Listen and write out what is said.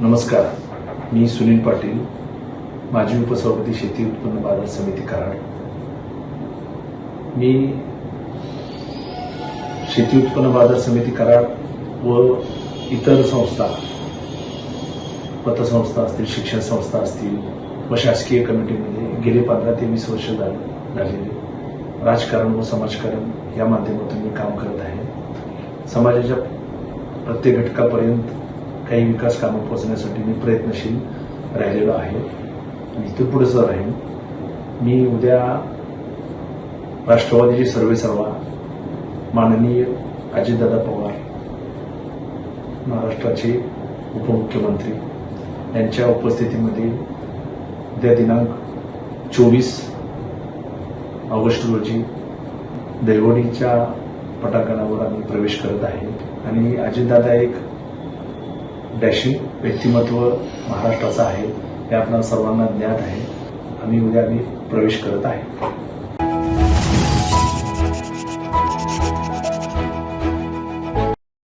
नमस्कार. मी सुनील पाटील माजी उपसभापती शेती उत्पन्न बाजार समिती कराड. मी शेती उत्पन्न बाजार समिती कराड व इतर संस्था पतसंस्था असतील शिक्षण संस्था असतील व शासकीय कमिटीमध्ये गेले पंधरा ते वीस वर्ष झालेले. राजकारण व समाजकारण या माध्यमातून मी काम करत आहे. समाजाच्या प्रत्येक घटकापर्यंत काही विकास कामं पोहोचण्यासाठी मी प्रयत्नशील राहिलेलो आहे. आणि इथून पुढे सर राहीन मी उद्या राष्ट्रवादीचे सर्वे सर्वा माननीय अजितदादा पवार महाराष्ट्राचे उपमुख्यमंत्री यांच्या उपस्थितीमध्ये उद्या दिनांक चोवीस ऑगस्ट रोजी दैवडीच्या पटांगणावर आम्ही प्रवेश करत आहे. आणि अजितदादा एक डॅशिंग व्यक्तिमत्व महाराष्ट्राचं आहे हे आपल्या सर्वांना ज्ञात आहे. आम्ही उद्या आम्ही प्रवेश करत आहे.